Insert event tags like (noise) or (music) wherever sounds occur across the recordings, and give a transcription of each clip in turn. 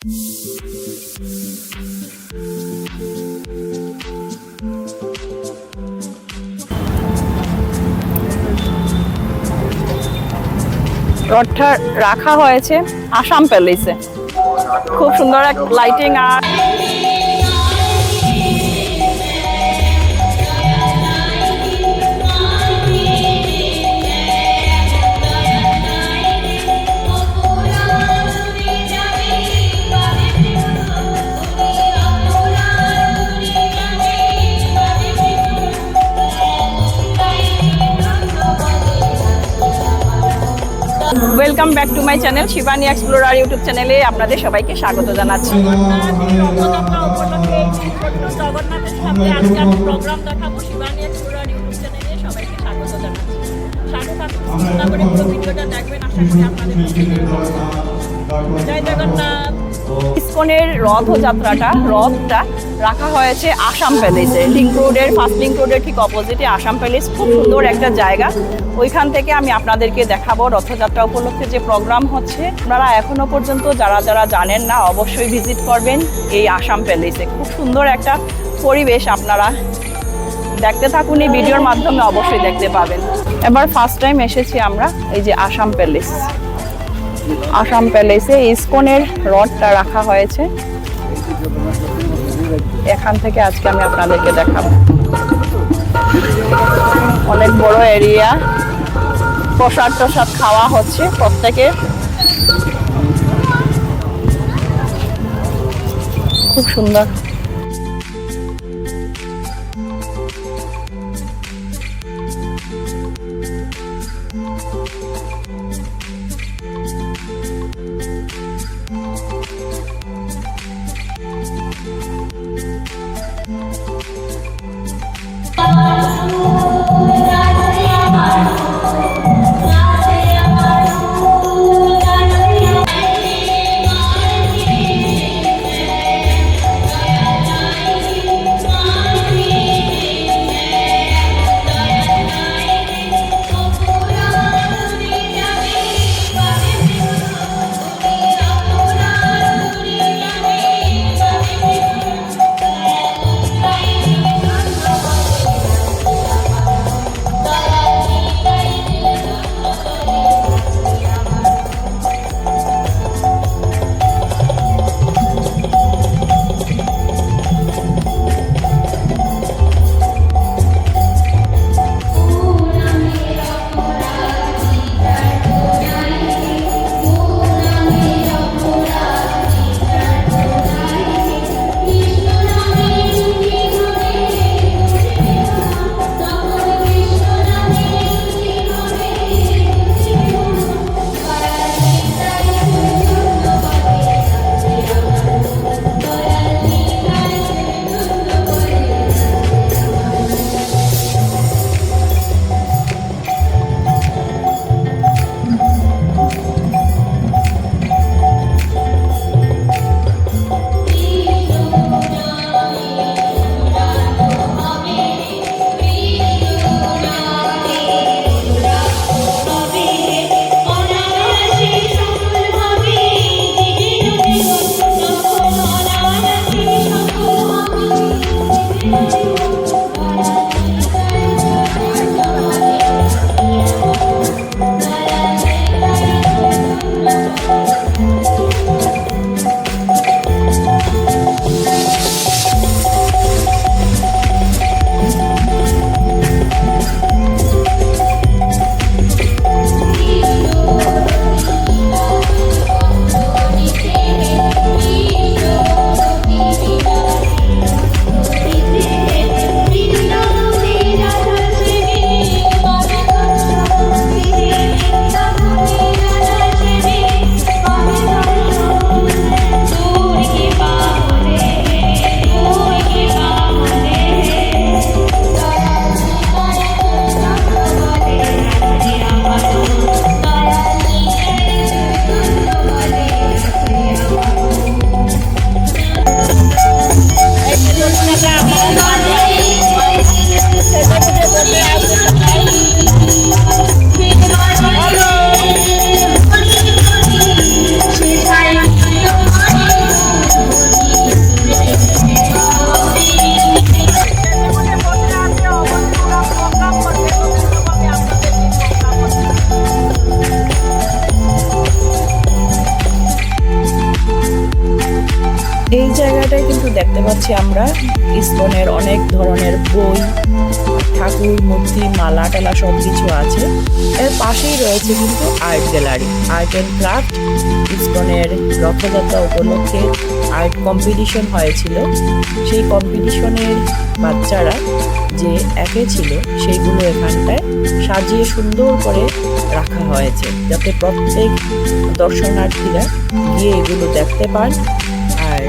রথটা রাখা হয়েছে আসাম প্যালেসে। খুব সুন্দর এক lighting R welcome back to my channel Shivani explorer YouTube চ্যানেলে আপনাদের সবাইকে স্বাগত জানাচ্ছি। জগন্নাথের সামনে আজকে আমি প্রোগ্রাম দেখাবো শিবানী এক্সপ্লোরার ইউটিউব চ্যানেলে সবাইকে স্বাগত জানাচ্ছি সাথে সাথে চিন্তা করে পুরো ভিডিওটা দেখবেন আশা করি আপনাদের জয় জগন্নাথ ইসকনের রথযাত্রাটা, রথটা রাখা হয়েছে আসাম প্যালেসে। লিঙ্ক রোডের ফার্স্ট লিঙ্ক রোডের ঠিক অপোজিটে আসাম প্যালেস খুব সুন্দর একটা জায়গা। ওইখান থেকে আমি আপনাদেরকে দেখাবো রথযাত্রা উপলক্ষে যে প্রোগ্রাম হচ্ছে। আপনারা এখনও পর্যন্ত যারা যারা জানেন না, অবশ্যই ভিজিট করবেন এই আসাম প্যালেসে খুব সুন্দর একটা পরিবেশ আপনারা দেখতে থাকুন, এই ভিডিওর মাধ্যমে অবশ্যই দেখতে পাবেন। এবার ফার্স্ট টাইম এসেছি আমরা এই যে আসাম প্যালেস আসাম প্যালেসে ইসকনের রডটা রাখা হয়েছে। এখান থেকে আজকে আমি আপনাদেরকে দেখাবো। অনেক বড় এরিয়া। প্রসাদ টসাদ খাওয়া হচ্ছে প্রত্যেকে। খুব সুন্দর। এই জায়গাটায় কিন্তু দেখতে পাচ্ছি আমরা ইসকনের অনেক ধরনের বই, ঠাকুর, মূর্তি, মালা টালা সব কিছু আছে। এর পাশেই রয়েছে কিন্তু art gallery. Art and craft ইসকনের Rathayatra উপলক্ষে আর্ট কম্পিটিশন হয়েছিল। সেই কম্পিটিশনের বাচ্চারা যে একে ছিল সেইগুলো এখানটায় সাজিয়ে সুন্দর করে রাখা হয়েছে, যাতে প্রত্যেক দর্শনার্থীরা গিয়ে এগুলো দেখতে পান। আর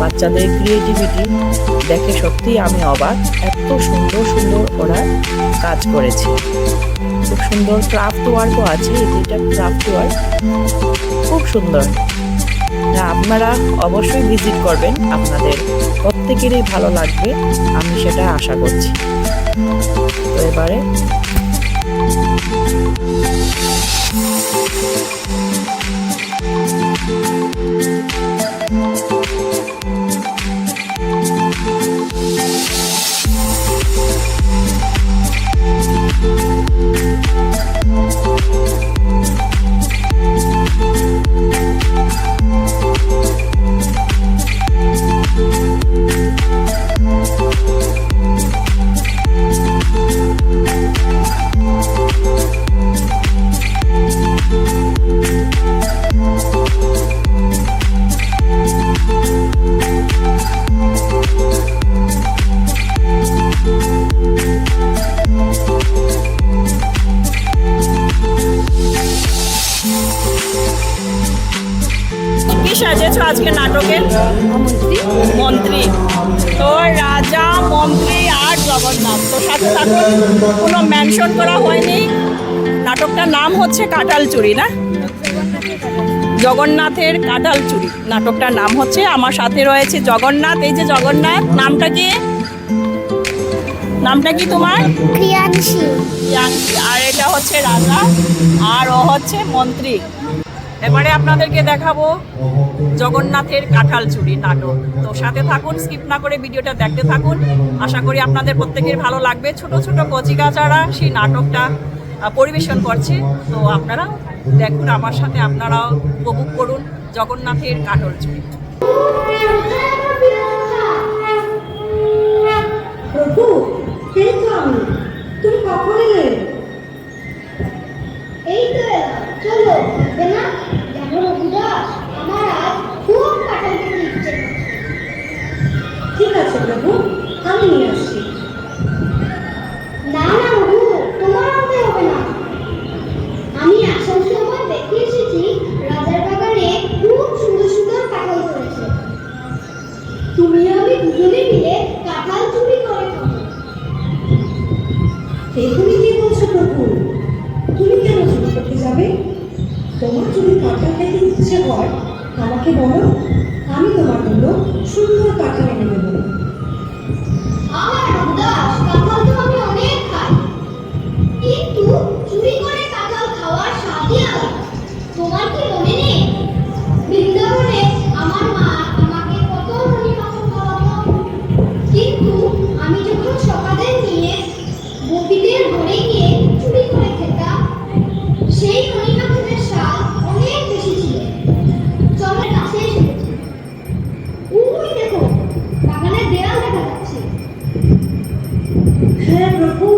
বাচ্চাদের ক্রিয়েটিভিটি দেখে সত্যি আমি অবাক। এত সুন্দর সুন্দর ওরা কাজ করেছে। খুব সুন্দর ক্রাফট ওয়ার্কও আছে, এই যেটা ক্রাফট ওয়ার্ক খুব সুন্দর। আপনারা অবশ্যই ভিজিট করবেন। আপনাদের প্রত্যেকেরই ভালো লাগবে, আমি সেটা আশা করছি। এবারে কি আজকে নাটকের মন্ত্রী তো রাজা মন্ত্রী আর জগন্নাথ। তো সাথে থাকুন কোনো মেনশন করা হয়নি। নাটকটার নাম হচ্ছে কাটাল চুরি না? জগন্নাথের কাটাল চুরি। নাটকটার নাম হচ্ছে আমার সাথে রয়েছে জগন্নাথ। এই যে জগন্নাথ নামটা কি? নামটা কি তোমার? আর এটা হচ্ছে রাজা আর ও হচ্ছে মন্ত্রী। এবারে আপনাদেরকে দেখাবো জগন্নাথের কাঁঠাল চুরি নাটক। তো সাথে থাকুন স্কিপ না করে ভিডিওটা দেখতে থাকুন। আশা করি আপনাদের প্রত্যেকের ভালো লাগবে। ছোট ছোট কচিকাচারা সেই নাটকটা পরিবেশন করছে। তো আপনারা দেখুন, আমার সাথে আপনারাও উপভোগ করুন জগন্নাথের কাঠল চুরি এই তো এলাম চলো হবে না হ্যাঁ প্রভু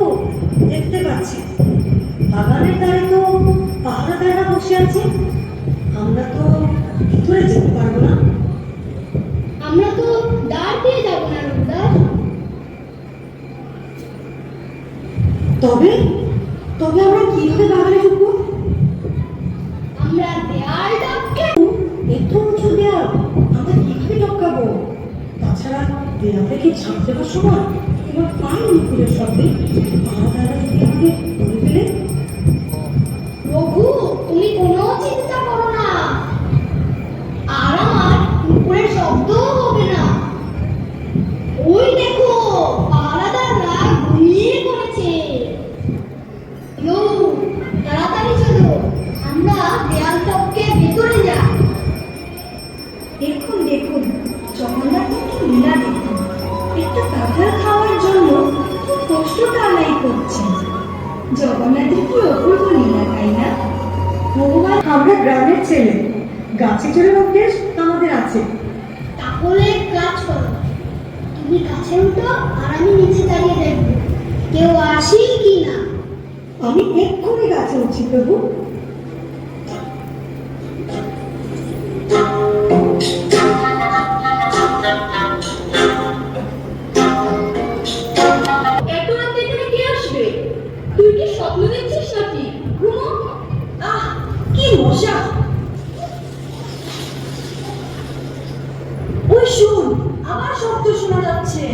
দেখতে পাচ্ছি। বাগানের দ্বারে তো পাহারাদাররা বসে আছে। আমরা তো ভিতরে যেতে পারব না। আমরা তো দ্বার দিয়ে যাব না তবে তবে আমরা কীভাবে বাগানে ঢুকবো? থেকে দেওয়ার সময় এবার পাই মুকুলের শব্দে যদি আমাদের ধরে ফেলে রঘু, তুমি কোনো চিন্তা করো না। আর আমার উপরে শব্দও আমরা গ্রামের ছেলে। গাছে চড়ে অভ্যেস আমাদের আছে। তাহলে কাজ করো। তুমি গাছে উঠো আর আমি নিচে দাঁড়িয়ে দেখব। কেউ আসি কি না আমি এক্ষুনি গাছে উঠছি প্রভু। সমস্যা ওই শুন আমার শব্দ শোনা যাচ্ছে।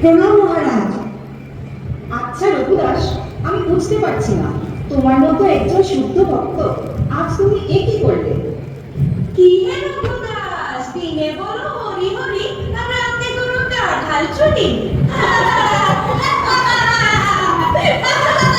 প্রণাম মহারাজ। আচ্ছা রঘুদাস, আমি বুঝতে পারছি না। তোমার মতো একজন শুদ্ধ ভক্ত, আজ তুমি এ কি করলে? কি হে রঘুদাস? দিনে বলো, হরি হরি রাতে করো কাঁঠাল ছুটি। (laughs)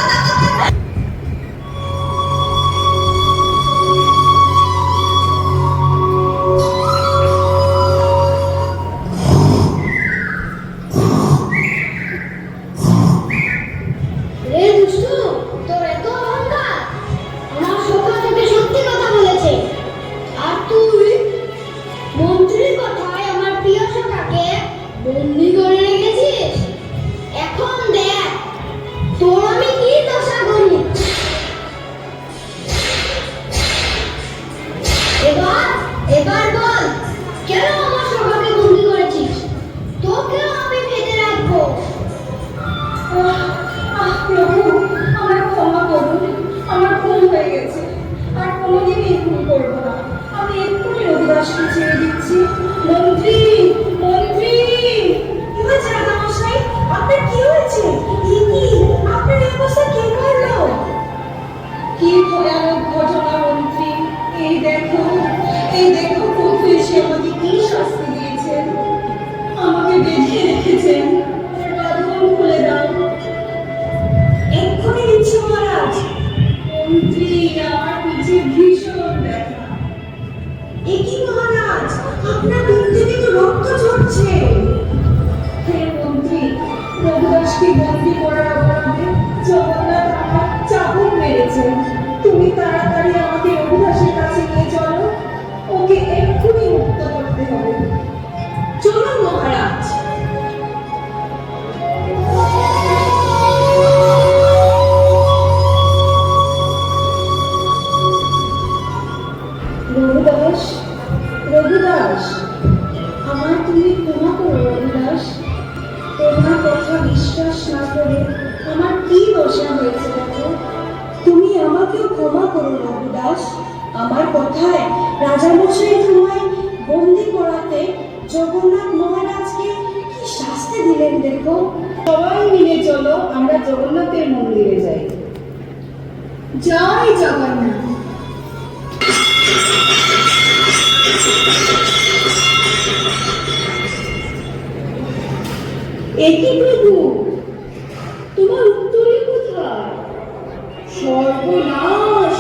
চলুন মহারাজ। আমার তুমি ক্ষমা করো কথা বিশ্বাস না করে আমার কি দশা হয়েছে দেখো? তুমি আমাকেও ক্ষমা করো রঘুদাস। আমার কথায় রাজামশাই তোমায় বন্দি করাতে জগন্নাথ মহারাজকে কি শাস্তি দিলেন দেখো? সবাই মিলে চলো, আমরা জগন্নাথের মন্দিরে যাই। জয় জগন্নাথ। একই প্রভু? তোমার উত্তরে কোথায়? সর্বনাশ।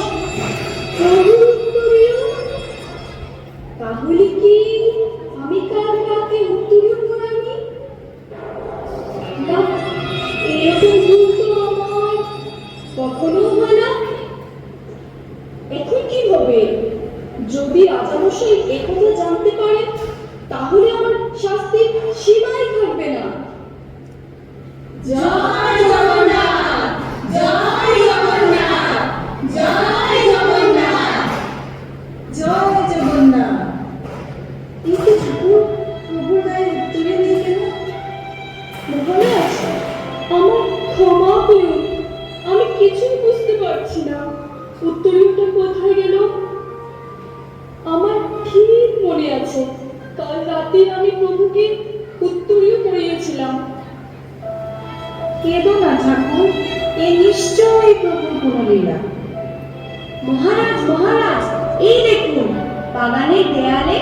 মহারাজ মহারাজ এই দেখুন বাগানের দেয়ালে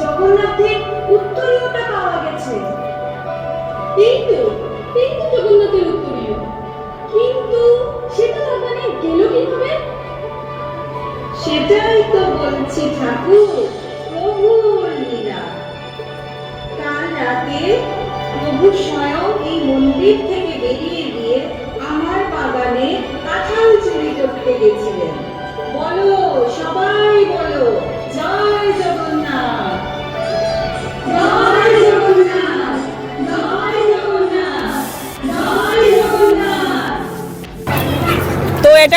জগন্নাথের উত্তরীয়টা পাওয়া গেছে। এই তো এই তো জগন্নাথের উত্তরীয়। কিন্তু সেটা বাগানে গেল কীভাবে? সেটাই তো বলছি ঠাকুর প্রভুর লীলা। কাল রাতে প্রভু স্বয়ং এই মন্দির থেকে বেরিয়ে গিয়ে আমার বাগানে কাঁঠাল চুরি করতে গেছিলেন।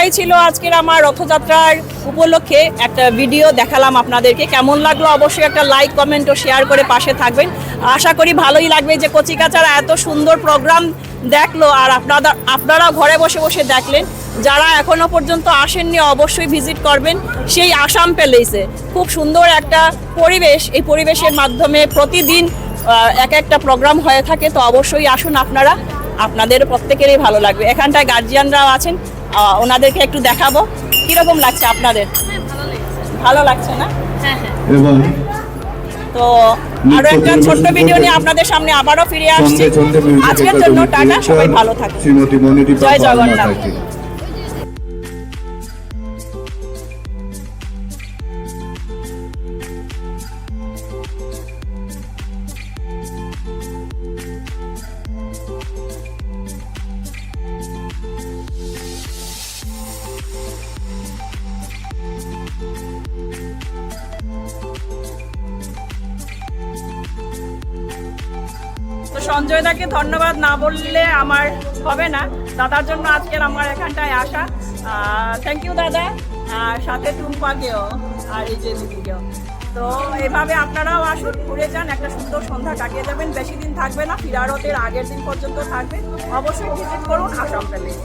এটাই ছিল আজকের আমার রথযাত্রার উপলক্ষে একটা ভিডিও দেখালাম আপনাদেরকে। কেমন লাগল অবশ্যই একটা লাইক কমেন্ট ও শেয়ার করে পাশে থাকবেন। আশা করি ভালোই লাগবে যে কচিকাচারা এত সুন্দর প্রোগ্রাম দেখল আর আপনারা আপনারাও ঘরে বসে বসে দেখলেন। যারা এখনও পর্যন্ত আসেননি, অবশ্যই ভিজিট করবেন। সেই আসাম প্যালেসে খুব সুন্দর একটা পরিবেশ। এই পরিবেশের মাধ্যমে প্রতিদিন এক একটা প্রোগ্রাম হয়ে থাকে। তো অবশ্যই আসুন আপনারা। আপনাদের প্রত্যেকেরই ভালো লাগবে। এখানটায় গার্জিয়ানরাও আছেন। ওনাদেরকে একটু দেখাবো। কীরকম লাগছে আপনাদের? ভালো লাগছে না? তো আরও একটা ছোট্ট ভিডিও নিয়ে আপনাদের সামনে আবারও ফিরে আসছি। আজকের জন্য টাটা সবাই ভালো থাকুন। জয় জগন্নাথ। থাকেন। তো সঞ্জয় দাকে ধন্যবাদ না বললে আমার হবে না। দাদার জন্য আজকের আমার এখানটায় আসা। থ্যাংক ইউ দাদা। আর সাথে টুম্পাকেও আর এই যে দিদিকেও। তো এভাবে আপনারাও আসুন, ঘুরে যান। একটা সুন্দর সন্ধ্যা কাটিয়ে যাবেন। বেশি দিন থাকবে না ফিরারতের আগের দিন পর্যন্ত থাকবে। অবশ্যই ভিজিট করুন আসাম প্যালেস